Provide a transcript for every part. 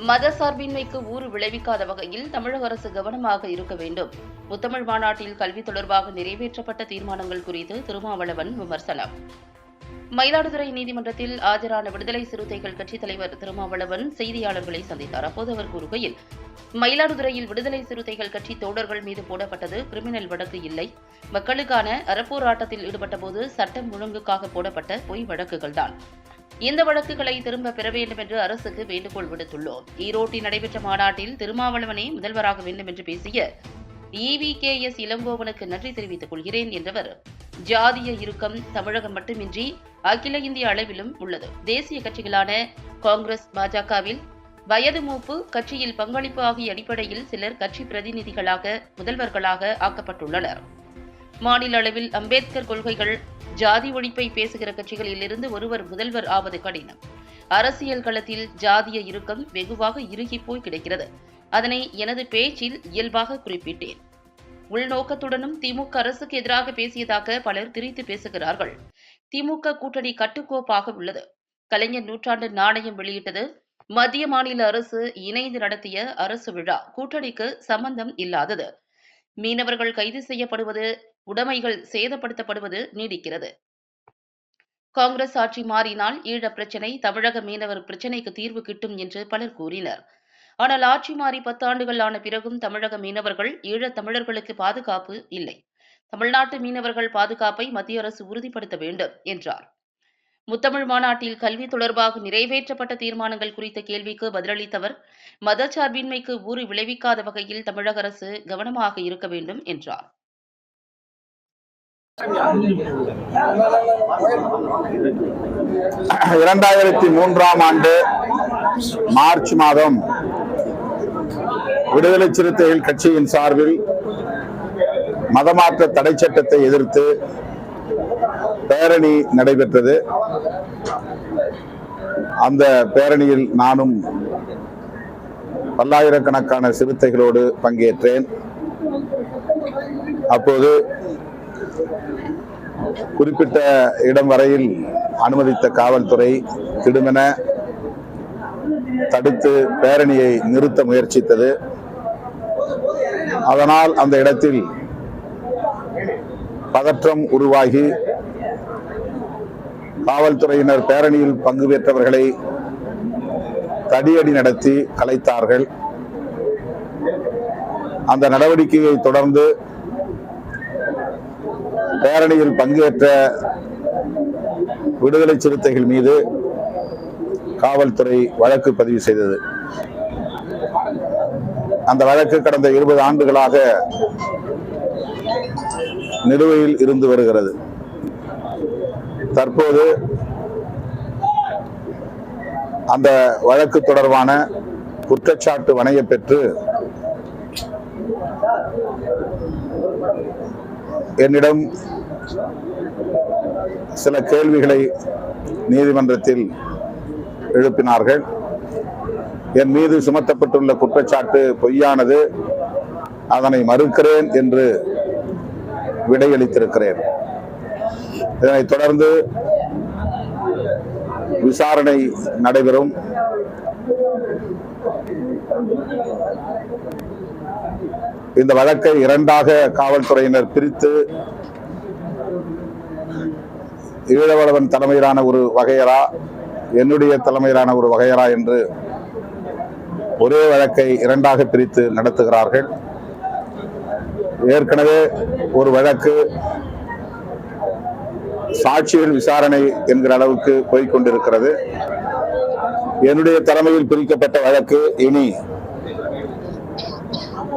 மத சார்பின்மைக்கு ஊறு விளைவிக்காத வகையில் தமிழக அரசு கவனமாக இருக்க வேண்டும். முத்தமிழ் மாநாட்டில் கல்வி தொடர்பாக நிறைவேற்றப்பட்ட தீர்மானங்கள் குறித்து திருமாவளவன் விமர்சனம். மயிலாடுதுறை நீதிமன்றத்தில் ஆஜரான விடுதலை சிறுத்தைகள் கட்சித் தலைவர் திருமாவளவன் செய்தியாளர்களை சந்தித்தார். அப்போது அவர் கூறுகையில் மயிலாடுதுறையில் விடுதலை சிறுத்தைகள் கட்சி தோழர்கள் மீது போடப்பட்டது கிரிமினல் வழக்கு இல்லை. மக்களுக்கான அறப்போராட்டத்தில் ஈடுபட்டபோது சட்டம் ஒழுங்குக்காக போடப்பட்ட பொய் வழக்குகள்தான் இந்த வழக்குகளை திரும்ப பெற வேண்டும் என்று அரசுக்கு வேண்டுகோள் விடுத்துள்ளோம். ஈரோட்டில் நடைபெற்ற மாநாட்டில் திருமாவளவனே முதல்வராக வேண்டும் என்று பேசிய இவி கே எஸ் இளங்கோவனுக்கு நன்றி தெரிவித்துக் கொள்கிறேன் என்றவர். ஜாதிய இறுக்கம் தமிழகம் மட்டுமின்றி அகில இந்திய அளவிலும் உள்ளது. தேசிய கட்சிகளான காங்கிரஸ் பாஜகவில் வயது மூப்பு கட்சியில் பங்களிப்பு ஆகிய அடிப்படையில் சிலர் கட்சி பிரதிநிதிகளாக முதல்வர்களாக ஆக்கப்பட்டுள்ளனர். மாநில அளவில் அம்பேத்கர் கொள்கைகள் ஜாதி ஒழிப்பை பேசுகிற கட்சிகளில் இருந்து ஒருவர் முதல்வர் ஆவது கடினம். அரசியல் களத்தில் ஜாதிய இறுக்கம் வெகுவாக இறுகி போய் கிடைக்கிறது. அதனை எனது பேச்சில் இயல்பாக குறிப்பிட்டேன். உள்நோக்கத்துடனும் திமுக அரசுக்கு எதிராக பேசியதாக பலர் திரித்து பேசுகிறார்கள். திமுக கூட்டணி கட்டுக்கோப்பாக உள்ளது. கலைஞர் நூற்றாண்டு நாணயம் வெளியிட்டது. மத்திய மாநில அரசு இணைந்து நடத்திய அரசு விழா. கூட்டணிக்கு சம்பந்தம் இல்லாதது. மீனவர்கள் கைது செய்யப்படுவது உடைமைகள் சேதப்படுத்தப்படுவது நீடிக்கிறது. காங்கிரஸ் ஆட்சி மாறினால் ஈழப் பிரச்சினை தமிழக மீனவர் பிரச்சினைக்கு தீர்வு கிட்டும் என்று பலர் கூறினர். ஆனால் ஆட்சி மாறி பத்தாண்டுகள் ஆன பிறகும் தமிழக மீனவர்கள் ஈழத் தமிழர்களுக்கு பாதுகாப்பு இல்லை. தமிழ்நாட்டு மீனவர்கள் பாதுகாப்பை மத்திய அரசு உறுதிப்படுத்த வேண்டும் என்றார். முத்தமிழ் மாநாட்டில் கல்வி தொடர்பாக நிறைவேற்றப்பட்ட தீர்மானங்கள் குறித்த கேள்விக்கு பதிலளித்தவர் மதச்சார்பின்மைக்கு ஊறு விளைவிக்காத வகையில் தமிழக அரசு கவனமாக இருக்க வேண்டும் என்றார். இரண்டாயிரத்தி மூன்றாம் ஆண்டு மார்ச் மாதம் விடுதலை சிறுத்தைகள் கட்சியின் சார்பில் மதமாற்ற தடை சட்டத்தை எதிர்த்து பேரணி நடைபெற்றது. அந்த பேரணியில் நானும் பல்லாயிரக்கணக்கான சிறுத்தைகளோடு பங்கேற்றேன். அப்போது குறிப்பிட்ட இடம் வரையில் அனுமதித்த காவல்துறை திடுமென தடுத்து பேரணியை நிறுத்த முயற்சித்தது. அதனால் அந்த இடத்தில் பதற்றம் உருவாகி காவல்துறையினர் பேரணியில் பங்கு பெற்றவர்களை தடியடி நடத்தி கலைத்தார்கள். அந்த நடவடிக்கையை தொடர்ந்து பேரணியில் பங்கேற்ற விடுதலை சிறுத்தைகள் மீது காவல்துறை வழக்கு பதிவு செய்தது. அந்த வழக்கு கடந்த இருபது ஆண்டுகளாக நிலுவையில் இருந்து வருகிறது. தற்போது அந்த வழக்கு தொடர்பான குற்றச்சாட்டு வணைய பெற்று என்னிடம் சில கேள்விகளை நீதிமன்றத்தில் எழுப்பினார்கள். என் மீது சுமத்தப்பட்டுள்ள குற்றச்சாட்டு பொய்யானது அதனை மறுக்கிறேன் என்று விடையளித்திருக்கிறேன். இதனைத் தொடர்ந்து விசாரணை நடைபெறும். இந்த வழக்கை இரண்டாக காவல்துறையினர் பிரித்து ஈழவளவன் தலைமையிலான ஒரு வகையரா என்னுடைய தலைமையிலான ஒரு வகையரா என்று ஒரே வழக்கை இரண்டாக பிரித்து நடத்துகிறார்கள். ஏற்கனவே ஒரு வழக்கு சாட்சிகள் விசாரணை என்கிற அளவுக்கு போய்கொண்டிருக்கிறது என்னுடைய தலைமையில் பிரிக்கப்பட்ட வழக்கு இனி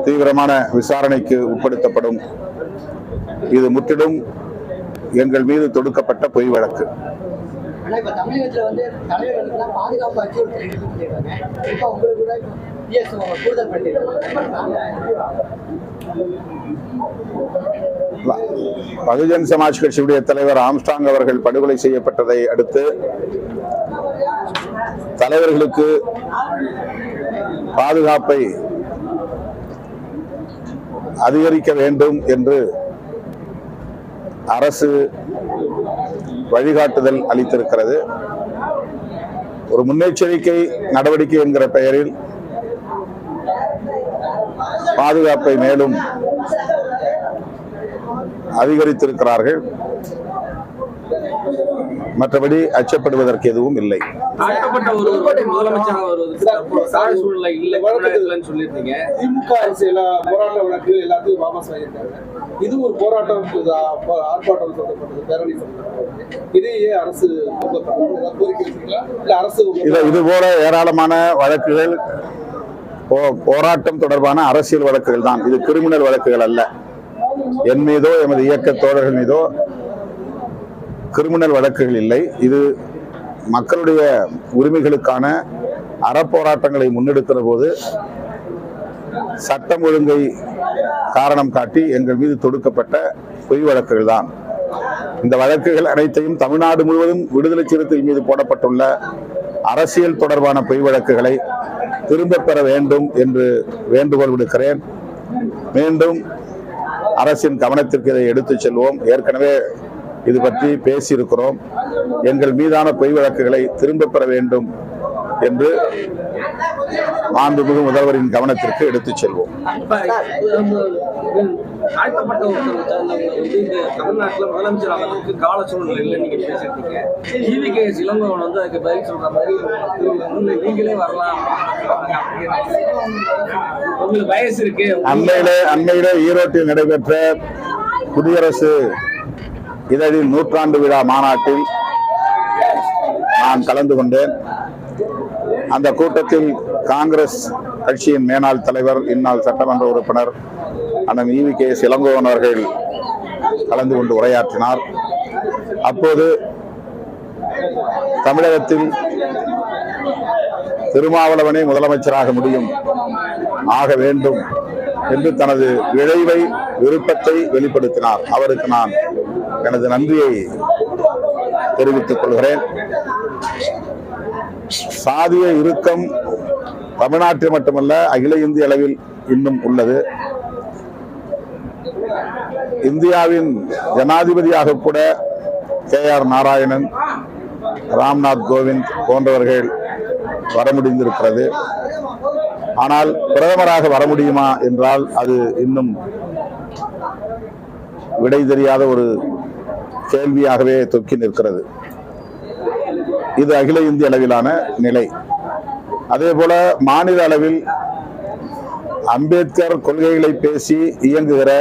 தீவிரமான விசாரணைக்கு உட்படுத்தப்படும். இது முற்றிலும் எங்கள் மீது தொடுக்கப்பட்ட பொய் வழக்கு. ஆனால் இப்போ தமிழகத்தில் வந்து தலைவர்களுக்குலாம் பாதுகாப்பு அச்சுறுத்தல் இருக்குன்னு இப்போ உங்களுக்கு கூட பிஎஸ் கூடுதல் பண்ணிருக்காங்க பகுஜன் சமாஜ் கட்சியுடைய தலைவர் ஆம்ஸ்டாங் அவர்கள் படுகொலை செய்யப்பட்டதை அடுத்து தலைவர்களுக்கு பாதுகாப்பை அதிகரிக்க வேண்டும் என்று அரசு வழிகாட்டுதல் அளித்திருக்கிறது. ஒரு முன்னெச்சரிக்கை நடவடிக்கை என்கிற பெயரில் பாதுகாப்பை மேலும் அதிகரித்திருக்கிறார்கள். மற்றபடி அச்சப்படுவதற்கு எதுவும் இல்லை. இது ஒரு போராட்டம் ஆர்ப்பாட்டம் பேரணி இதையே அரசு அரசு இது இது போல ஏராளமான வழக்குகள் போராட்டம் தொடர்பான அரசியல் வழக்குகள் தான். இது கிரிமினல் வழக்குகள் அல்ல. என் மீதோ எமது இயக்க தோழர்கள் மீதோ கிரிமினல் வழக்குகள் இல்லை. இது மக்களுடைய உரிமைகளுக்கான அறப்போராட்டங்களை முன்னெடுக்கிற போது சட்டம் ஒழுங்கை காரணம் காட்டி எங்கள் மீது தொடுக்கப்பட்ட பொய் வழக்குகள் தான். இந்த வழக்குகள் அனைத்தையும் தமிழ்நாடு முழுவதும் விடுதலை சிறுத்தைகள் மீது போடப்பட்டுள்ள அரசியல் தொடர்பான பொய் வழக்குகளை திரும்ப பெற வேண்டும் என்று வேண்டுகோள் விடுக்கிறேன். மீண்டும் அரசின் கவனத்திற்கு இதை எடுத்துச் செல்வோம். ஏற்கனவே இது பற்றி பேசியிருக்கிறோம். எங்கள் மீதான பொய் வழக்குகளை திரும்பப் பெற வேண்டும் என்று மாண்புமிகு முதல்வரின் கவனத்திற்கு எடுத்துச் செல்வோம். தாழ்த்தப்பட்ட தமிழ்நாட்டுல முதலமைச்சர் ஆகிறதுக்கு கால சூழ்நிலை இல்லைன்னு நீங்க பேசியிருக்கீங்க. ஈவி கே இளங்கோவன் வந்து அதுக்கு பதில் சொல்ற மாதிரி "இல்ல, நீங்களே வரலாம் உங்களுக்கு வயசு இருக்கு. அண்மையிலே அண்மையிலே ஈரோட்டில் நடைபெற்ற குடியரசு இதழின் நூற்றாண்டு விழா மாநாட்டில் நான் கலந்து கொண்டேன். அந்த கூட்டத்தில் காங்கிரஸ் கட்சியின் மேனாள் தலைவர் இந்நாள் சட்டமன்ற உறுப்பினர் அண்ணன் ஈவி கே இளங்கோவன் அவர்கள் கலந்து கொண்டு உரையாற்றினார். அப்போது தமிழகத்தில் திருமாவளவனே முதலமைச்சராக முடியும் ஆக வேண்டும் என்று தனது விளைவை விருப்பத்தை வெளிப்படுத்தினார். அவருக்கு நான் எனது நன்றியை தெரிவித்துக் கொள்கிறேன். சாதிய இறுக்கம் தமிழ்நாட்டில் மட்டுமல்ல அகில இந்திய அளவில் இன்னும் உள்ளது. இந்தியாவின் ஜனாதிபதியாக கூட கே ஆர் நாராயணன் ராம்நாத் கோவிந்த் போன்றவர்கள் வர முடிந்திருக்கிறது ஆனால் பிரதமராக வர முடியுமா என்றால் அது இன்னும் விடை தெரியாத ஒரு கேள்வியாகவே தொக்கி நிற்கிறது. இது அகில இந்திய அளவிலான நிலை. அதே போல மாநில அளவில் அம்பேத்கர் கொள்கைகளை பேசி இயங்குகிற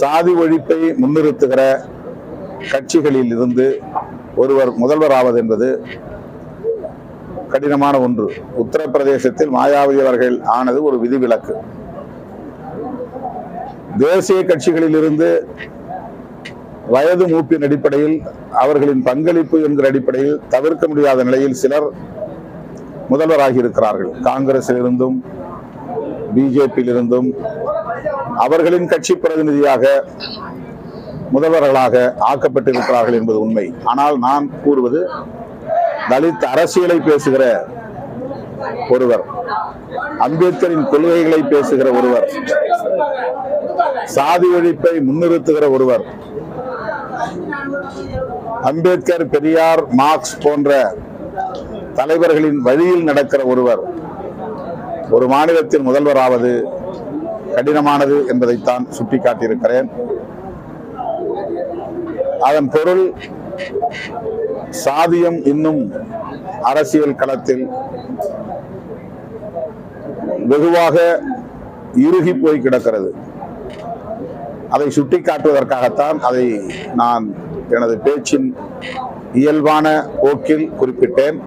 சாதி ஒழிப்பை முன்னிறுத்துகிற கட்சிகளில் இருந்து ஒருவர் முதல்வர் ஆவது என்பது கடினமான ஒன்று. உத்தரப்பிரதேசத்தில் மாயாவதி அவர்கள் ஆனது ஒரு விதிவிலக்கு. தேசிய கட்சிகளில் இருந்து வயது மூப்பின் அடிப்படையில் அவர்களின் பங்களிப்பு என்கிற அடிப்படையில் தவிர்க்க முடியாத நிலையில் சிலர் முதல்வராகி இருக்கிறார்கள் காங்கிரஸில் பிஜேபியில் இருந்தும் அவர்களின் கட்சி பிரதிநிதியாக முதல்வர்களாக ஆக்கப்பட்டிருக்கிறார்கள் என்பது உண்மை. ஆனால் நான் கூறுவது தலித் அரசியலை பேசுகிற ஒருவர் அம்பேத்கரின் கொள்கைகளை பேசுகிற ஒருவர் சாதி ஒழிப்பை முன்னிறுத்துகிற ஒருவர் அம்பேத்கர் பெரியார் மார்க்ஸ் போன்ற தலைவர்களின் வழியில் நடக்கிற ஒருவர் ஒரு மாநிலத்தின் முதல்வராவது கடினமானது என்பதைத்தான் சுட்டிக்காட்டியிருக்கிறேன். அதன் பொருள் சாதியம் இன்னும் அரசியல் களத்தில் வெகுவாக இறுகி போய் கிடக்கிறது. அதை சுட்டிக்காட்டுவதற்காகத்தான் அதை நான் எனது பேச்சின் இயல்பான போக்கில் குறிப்பிட்டேன்.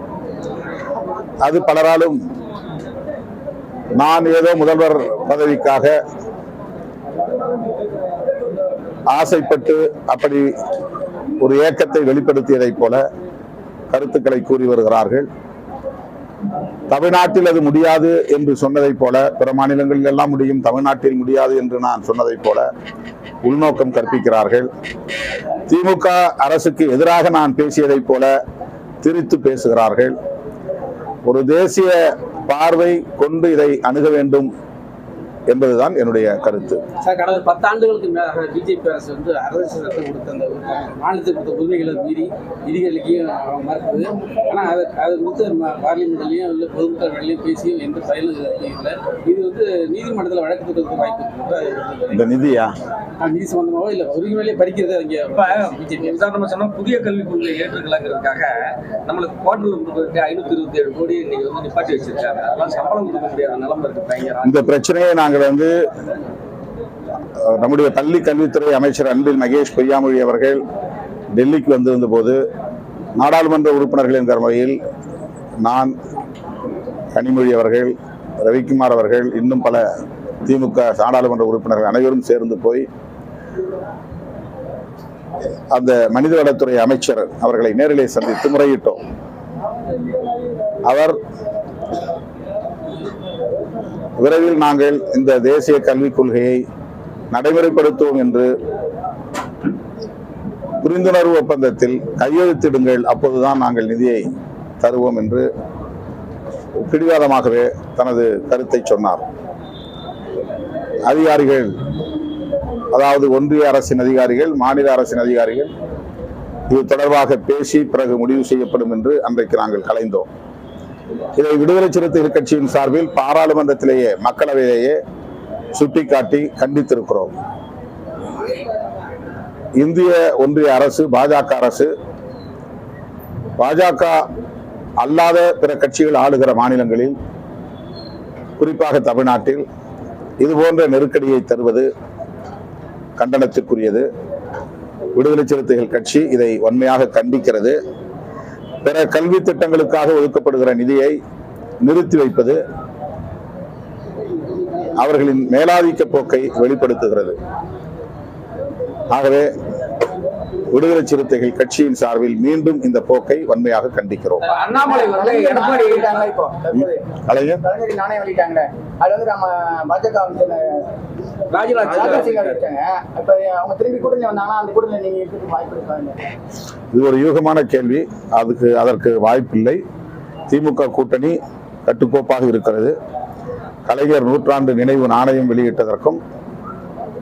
அது பலராலும் நான் ஏதோ முதல்வர் பதவிக்காக ஆசைப்பட்டு அப்படி ஒரு ஏக்கத்தை வெளிப்படுத்தியதைப் போல கருத்துக்களை கூறி வருகிறார்கள். தமிழ்நாட்டில் அது முடியாது என்று சொன்னதைப் போல பிற மாநிலங்களில் எல்லாம் முடியும் தமிழ்நாட்டில் முடியாது என்று நான் சொன்னதைப் போல உள்நோக்கம் கற்பிக்கிறார்கள். திமுக அரசுக்கு எதிராக நான் பேசியதைப் போல திரித்து பேசுகிறார்கள். ஒரு தேசிய பார்வை கொண்டு இதை அணுக வேண்டும் என்பதுதான் என்னுடைய கருத்து. சார் கடந்த பத்தாண்டுகளுக்கு மேலாக பிஜேபி அரசு வந்து அரசு சட்டம் கொடுத்த அந்த மாநிலத்துக்கு கொடுத்த உரிமைகளை மீறி விதிகளுக்கையும் மறுக்குது ஆனால் அதை அதை கொடுத்து பார்லிமெண்ட்லையும் இல்லை பொதுமக்கள்லையும் பேசியும் எந்த பயனும் இல்லை. இது வந்து நீதிமன்றத்தில் வழக்கு தொடுறதுக்கு வாய்ப்பு இந்த நிதியா? நீதி சம்பந்தமாவோ இல்லை உரிமையிலே படிக்கிறது அங்கே பிஜேபி? உதாரணமா சொன்னா புதிய கல்விக் கொள்கை ஏற்றுக்கலாங்கிறதுக்காக நம்மளுக்கு குவார்டர்ல கொடுக்கறதுக்கு ஐநூத்தி இருபத்தி ஏழு கோடி இன்னைக்கு வந்து நிப்பாட்டி வச்சிருக்காங்க. அதெல்லாம் சம்பளம் கொடுக்க முடியாத நிலைமை இருக்கு பயங்கரம் இந்த பிரச்சனையை நாங்கள் வந்து நம்முடைய பள்ளி கல்வித்துறை அமைச்சர் அன்பில் மகேஷ் பொய்யாமொழி அவர்கள் டெல்லிக்கு வந்திருந்த போது நாடாளுமன்ற உறுப்பினர்கள் என்கிற முறையில் நான் கனிமொழி அவர்கள் ரவிக்குமார் அவர்கள் இன்னும் பல திமுக நாடாளுமன்ற உறுப்பினர்கள் அனைவரும் சேர்ந்து போய் அந்த மனிதவளத்துறை அமைச்சர் அவர்களை நேரிலே சந்தித்து முறையிட்டோம். அவர் விரைவில் நாங்கள் இந்த தேசிய கல்விக் கொள்கையை நடைமுறைப்படுத்துவோம் என்று புரிந்துணர்வு ஒப்பந்தத்தில் கையெழுத்திடுங்கள் அப்போதுதான் நாங்கள் நிதியை தருவோம் என்று பிடிவாதமாகவே தனது கருத்தை சொன்னார். அதிகாரிகள் அதாவது ஒன்றிய அரசின் அதிகாரிகள் மாநில அரசின் அதிகாரிகள் இது தொடர்பாக பேசி பிறகு முடிவு செய்யப்படும் என்று அன்றைக்கு நாங்கள் கலைந்தோம். இதை விடுதலை சிறுத்தைகள் கட்சியின் சார்பில் பாராளுமன்றத்திலேயே மக்களவையிலேயே சுட்டிக்காட்டி கண்டித்திருக்கிறோம். இந்திய ஒன்றிய அரசு பாஜக அரசு பாஜக அல்லாத பிற கட்சிகள் ஆளுகிற மாநிலங்களில் குறிப்பாக தமிழ்நாட்டில் இது போன்ற நெருக்கடியை தருவது கண்டனத்திற்குரியது விடுதலை சிறுத்தைகள் கட்சி இதை வன்மையாக கண்டிக்கிறது. பிற கல்வி திட்டங்களுக்காக ஒதுக்கப்படுகிற நிதியை நிறுத்தி வைப்பது அவர்களின் மேலாதிக்க போக்கை வெளிப்படுத்துகிறது. ஆகவே விடுதலை சிறுத்தைகள் கட்சியின் சார்பில் மீண்டும் இந்த போக்கை வன்மையாக கண்டிக்கிறோம். இது ஒரு யூகமான கேள்வி. அதுக்கு அதற்கு வாய்ப்பில்லை. திமுக கூட்டணி கட்டுக்கோப்பாக இருக்கிறது. கலைஞர் நூற்றாண்டு நினைவு நாணயம் வெளியிட்டதற்கும்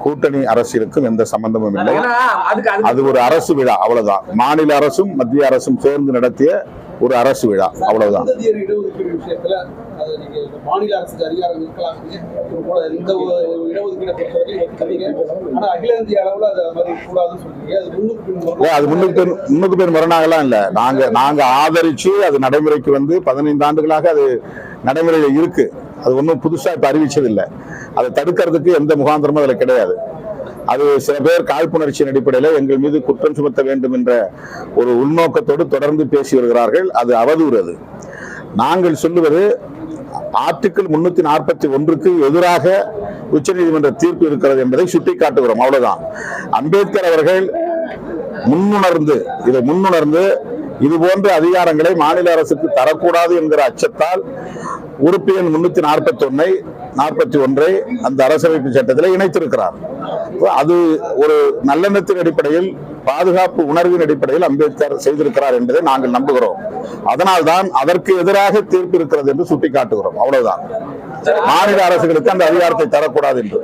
கூட்டணி அரசியலுக்கும் எந்த சம்பந்தமும் இல்லை. அது ஒரு அரசு விழா அவ்வளவுதான். மாநில அரசும் மத்திய அரசும் சேர்ந்து நடத்திய ஒரு அரசு விழா அவ்வளவுதான். அது முன்னுக்கு முன்னுக்கு பேர் முரணாகலாம் இல்ல. நாங்க நாங்க ஆதரிச்சு அது நடைமுறைக்கு வந்து பதினைந்து ஆண்டுகளாக அது நடைமுறையில இருக்கு. அது ஒன்றும் புதுசா இப்போ அறிவிச்சதில்லை. அதை தடுக்கிறதுக்கு எந்த முகாந்திரமும் அதுல கிடையாது. அது சில பேர் காழ்ப்புணர்ச்சியின் அடிப்படையில் எங்கள் மீது குற்றம் சுமத்த வேண்டும் என்ற ஒரு உள்நோக்கத்தோடு தொடர்ந்து பேசி வருகிறார்கள். அது அவதூறு அது. நாங்கள் சொல்லுவது ஆர்டிக்கிள் முன்னூத்தி நாற்பத்தி ஒன்றுக்கு எதிராக உச்சநீதிமன்ற தீர்ப்பு இருக்கிறது என்பதை சுட்டிக்காட்டுகிறோம். அவ்வளவுதான். அம்பேத்கர் அவர்கள் முன்னுணர்ந்து இதை முன்னுணர்ந்து இது போன்ற அதிகாரங்களை மாநில அரசுக்கு தரக்கூடாது என்கிற அச்சத்தால் உறுப்பு எண் முன்னூத்தி நாற்பத்தி ஒன்றை நாற்பத்தி ஒன்றை அந்த அரசமைப்பு சட்டத்தில் இணைத்திருக்கிறார். அது ஒரு நல்லெண்ணத்தின் அடிப்படையில் பாதுகாப்பு உணர்வின் அடிப்படையில் அம்பேத்கர் செய்திருக்கிறார் என்பதை நாங்கள் நம்புகிறோம். அதனால்தான் அதற்கு எதிராக தீர்ப்பு இருக்கிறது என்று சுட்டிக்காட்டுகிறோம். அவ்வளவுதான். மாநில அரசுகளுக்கு அந்த அதிகாரத்தை தரக்கூடாது என்று.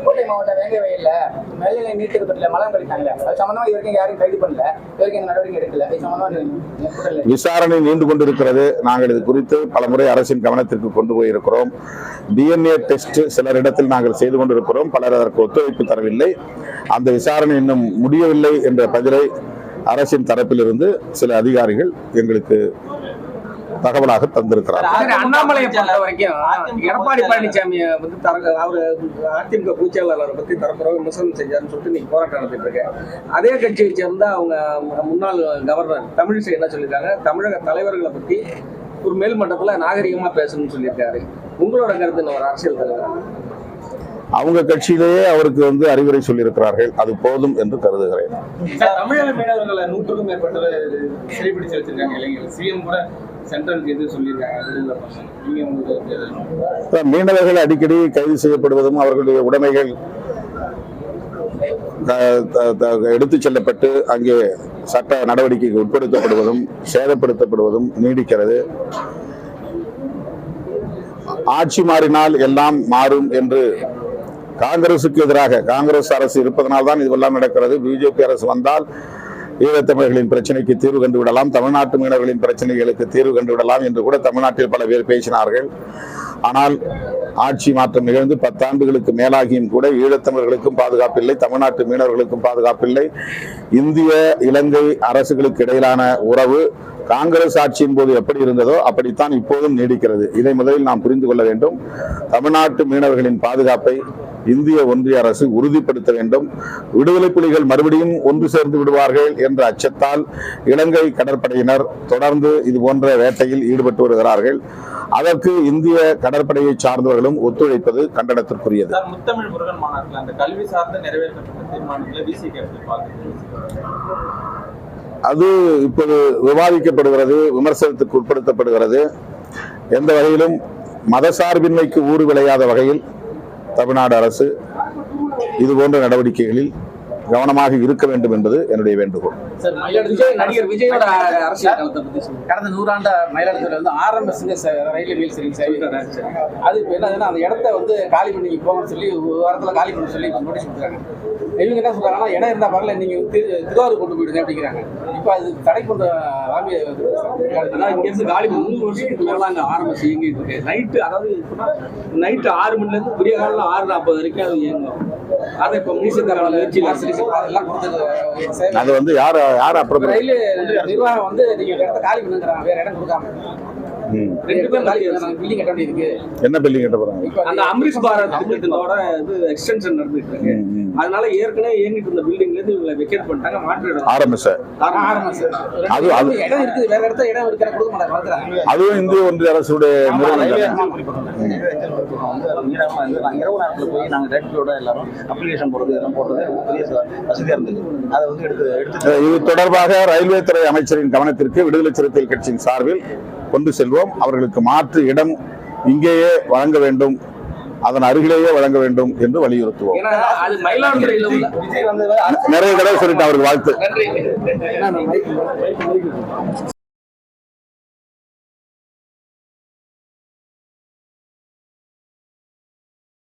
விசாரணை நீண்டு கொண்டிருக்கிறது. நாங்கள் இது குறித்து பலமுறை அரசின் கவனத்திற்கு கொண்டு போயிருக்கிறோம். டிஎன்ஏ டெஸ்ட் சிலரிடத்தில் நாங்கள் செய்து கொண்டிருக்கிறோம். பலர் அதற்கு ஒத்துழைப்பு தரவில்லை. அந்த விசாரணை இன்னும் முடியவில்லை என்ற பதிலை அரசின் தரப்பிலிருந்து சில அதிகாரிகள் எங்களுக்கு தகவலாக தந்திருக்கிறார் அண்ணாமலையை பொறுத்த வரைக்கும் எடப்பாடி பழனிசாமி வந்து தர அவரு அதிமுக பொதுச்செயலாளரை பத்தி தரப்புற விமர்சனம் செஞ்சாருன்னு சொல்லிட்டு நீங்க போராட்டம் நடத்திட்டு இருக்க. அதே கட்சியை சேர்ந்த அவங்க முன்னாள் கவர்னர் தமிழிசை என்ன சொல்லியிருக்காங்க? தமிழக தலைவர்களை பத்தி ஒரு மேல்மட்டத்துல நாகரிகமா பேசணும்னு சொல்லியிருக்காரு. உங்களோட கருத்து என்ன? ஒரு அரசியல் தலைவர்? அவங்க கட்சியிலேயே அவருக்கு வந்து அறிவுரை சொல்லியிருக்கிறார்கள். அது போதும் என்று கருதுகிறேன். தமிழக மீனவர்களை நூற்றுக்கும் மேற்பட்டவர் வச்சிருக்காங்க இளைஞர்கள். சிஎம் கூட அடிக்கடி கைது செய்யப்படுவதும் அவர்களுடைய உடைமைகள் எடுத்துச் செல்லப்பட்டு அங்கே சட்ட நடவடிக்கைக்கு உட்படுத்தப்படுவதும் சேதப்படுத்தப்படுவதும் நீடிக்கிறது. ஆட்சி மாறினால் எல்லாம் மாறும் என்று காங்கிரசுக்கு எதிராக காங்கிரஸ் அரசு இருப்பதனால் தான் இதுவெல்லாம் நடக்கிறது. பிஜேபி அரசு வந்தால் ஈழத்தமிழர்களின் பிரச்சனைக்கு தீர்வு கண்டு விடலாம் தமிழ்நாட்டு மீனவர்களின் பிரச்சனைகளுக்கு தீர்வு கண்டு விடலாம் என்று கூட தமிழ்நாட்டில் பல பேர் பேசினார்கள். ஆனால் ஆட்சி மாற்றம் நிகழ்ந்து பத்தாண்டுகளுக்கு மேலாகியும் கூட ஈழத்தமிழர்களுக்கும் பாதுகாப்பில்லை தமிழ்நாட்டு மீனவர்களுக்கும் பாதுகாப்பில்லை. இந்திய இலங்கை அரசுகளுக்கு இடையிலான உறவு காங்கிரஸ் ஆட்சியின் போது எப்படி இருந்ததோ அப்படித்தான் இப்போதும் நீடிக்கிறது. இதை முதலில் நாம் புரிந்து கொள்ள வேண்டும். தமிழ்நாட்டு மீனவர்களின் பாதுகாப்பை இந்திய ஒன்றிய அரசு உறுதிப்படுத்த வேண்டும். விடுதலை புலிகள் மறுபடியும் ஒன்று சேர்ந்து விடுவார்கள் என்ற அச்சத்தால் இலங்கை கடற்படையினர் தொடர்ந்து இது போன்ற வேட்டையில் ஈடுபட்டு வருகிறார்கள். அதற்கு இந்திய கடற்படையை சார்ந்தவர்களும் ஒத்துழைப்பது கண்டனத்திற்குரியது. சார் முத்தமிழ் முருகன் மாநாட்டில் அந்த கல்வி சார்ந்த நிறைவேற்றப்பட்ட தீர்மானங்களை விசிக எப்படி பார்க்குறீங்க அது இப்போது விவாதிக்கப்படுகிறது விமர்சனத்துக்கு உட்படுத்தப்படுகிறது. எந்த வகையிலும் மதசார்பின்மைக்கு ஊறு விளையாத வகையில் தமிழ்நாடு அரசு இது போன்ற நடவடிக்கைகளில் கவனமாக இருக்க வேண்டும் என்பது என்னுடைய வேண்டுகோள். சார் நடிகர் விஜயோட அரசியல் காலத்தை பத்தி கடந்த நூறாண்டு மயிலாடுதுறையில வந்து ஆர்எம்எஸ்ங்க ரயில்வே வீல் சரி. அது இப்போ என்னதுன்னா அந்த இடத்த வந்து காலி பண்ணி போகணும்னு சொல்லி ஒரு வாரத்தில் காலி பண்ண சொல்லி நோட்டீஸ் கொடுத்துருக்காங்க இவங்க என்ன சொல்றாங்கன்னா இடம் இருந்தா பரவாயில்ல நீங்க திரு- திருவாரூர் கொண்டு போயிடுங்க அப்படிங்கிறாங்க. இப்போ அது தடை கொண்ட ராமிய அதான் இங்க இருந்து காலி மூணு வருஷத்துக்கு மேல அங்க ஆரம்பிச்சு இயங்கிட்டு இருக்கு. நைட்டு அதாவது நைட்டு ஆறு மணில இருந்து விடிய காலையில் ஆறு நாற்பது வரைக்கும் அது இயங்கும். அதை இப்போ மீசக்கார எல்லாம் கொடுத்தது சேவை. அது வந்து யார் யார் அப்புறம் ரயில் நிர்வாகம் வந்து நீங்க இடத்த காலி பண்ணுங்கிறாங்க வேற இடம் கொடுக்காம. பில்டிங் கட்ட என்ன பில்டிங் கட்ட போறாங்க? அந்த அம்ரித் பாரத் திட்டத்தோட இது எக்ஸ்டென்ஷன் நடந்துட்டு இருக்கு. அதனால ஏற்கனவே இயங்கிட்டு இருந்த பில்டிங்ல இருந்து இவங்களை வெக்கேட் பண்ணிட்டாங்க மாற்று இடம். ஆரம்பிச்ச. அது- அது- இடம் இருக்குது வேற இடத்துல இடம் இருக்கிற கொடுக்க மாட்டாங்க வளர்க்குறாங்க அதுவும் இந்திய ஒன்றிய அரசுடைய நிறுவனம். இரவு நேரத்தில் போய் நாங்கள் ரேட்களோட எல்லாரும் அப்ளிகேஷன் போடுறது இதெல்லாம் போடுறது பெரிய ச- வசதியா இருந்தது. அதை வந்து எடுத்து எடுத்து இது தொடர்பாக ரயில்வே துறை அமைச்சரின் கவனத்திற்கு விடுதலை சிறுத்தைகள் கட்சியின் சார்பில் கொண்டு செல்வோம். அவர்களுக்கு மாற்று இடம் இங்கேயே வழங்க வேண்டும் அதன் அருகிலேயே வழங்க வேண்டும் என்று வலியுறுத்துவோம். நிறைய தடவை சொல்லிட்டு அவருக்கு வாழ்த்து. நன்றி.